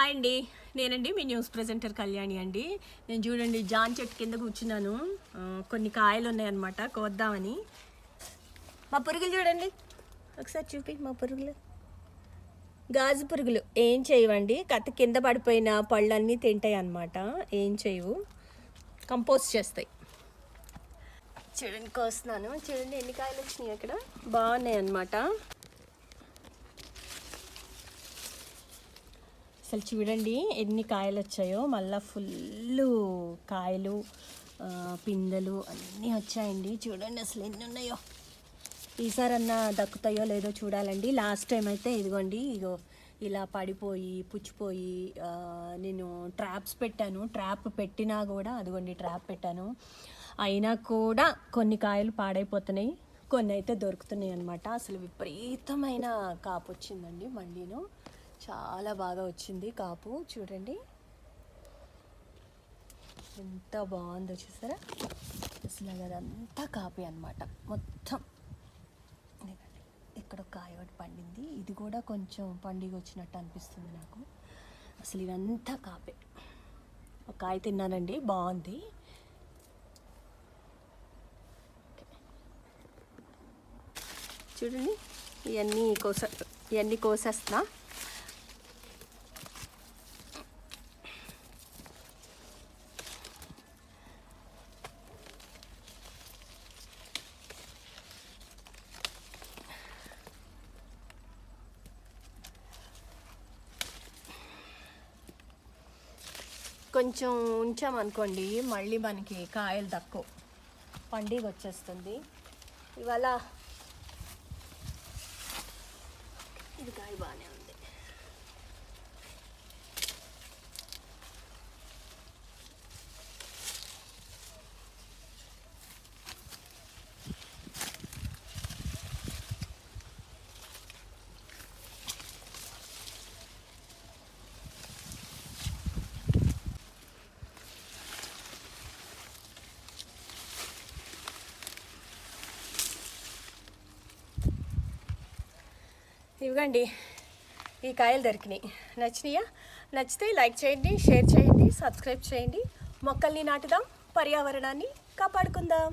Hi అండి. నేనండి మీ news presenter Kalyani అండి. నేను చూడండి జాన్ చెట్టు కింద కూర్చున్నాను. కొన్ని కాయలు ఉన్నాయన్నమాట కోద్దామని. మా పురుగులు చూడండి. ఒకసారి చూపి మా పురుగులు. గాజు పురుగులు ఏం చేయవండి? కత్త కింద పడిపోయిన పళ్ళన్నీ తింటాయి అన్నమాట ఏం చేయవు. కంపోస్ట్ చేస్తాయి. చూడండి కోస్తున్నాను. చూడండి ఎన్ని కాయలు వచ్చినాయి అక్కడ? బాగున్నాయి అన్నమాట అసలు చూడండి ఎన్ని కాయలు వచ్చాయో మళ్ళీ ఫుల్ కాయలు పిందెలు అన్నీ వచ్చాయండి. చూడండి అసలు ఎన్ని ఉన్నాయో ఈసారన్నా దక్కుతాయో లేదో చూడాలండి. లాస్ట్ టైం అయితే ఇదిగోండి ఇగో ఇలా పడిపోయి పుచ్చిపోయి నేను ట్రాప్స్ పెట్టాను. ట్రాప్ పెట్టినా కూడా అదిగోండి ట్రాప్ పెట్టాను. అయినా కూడా కొన్ని కాయలు పాడైపోతున్నాయి. కొన్ని అయితే దొరుకుతున్నాయి అనమాట అసలు విపరీతమైన కాపు వచ్చిందండి మండీను చాలా బాగా వచ్చింది కాపు. చూడండి. ఎంత బాగుందో చూసారా? అసలు అదంతా కాపే అనమాట మొత్తం. ఇక్కడ ఒక కాయ ఒకటి పండింది. ఇది కూడా కొంచెం పండుగ వచ్చినట్టు అనిపిస్తుంది నాకు. అసలు ఇదంతా కాపే. ఒక కాయ తిన్నానండి. బాగుంది. చూడండి. ఇవన్నీ కోస ఇవన్నీ కోసేస్తున్నా. కొంచెం ఉంచామనుకోండి మళ్ళీ మనకి కాయలు తక్కువ. పండుగ వచ్చేస్తుంది ఇవాళ ఇది కాయ బాగానే ఉంది. ఇవ్వండి. ఈ కాయలు దొరికినాయి. నచ్చినాయా? నచ్చితే లైక్ చేయండి షేర్ చేయండి సబ్స్క్రైబ్ చేయండి. మొక్కల్ని నాటుదాం పర్యావరణాన్ని కాపాడుకుందాం.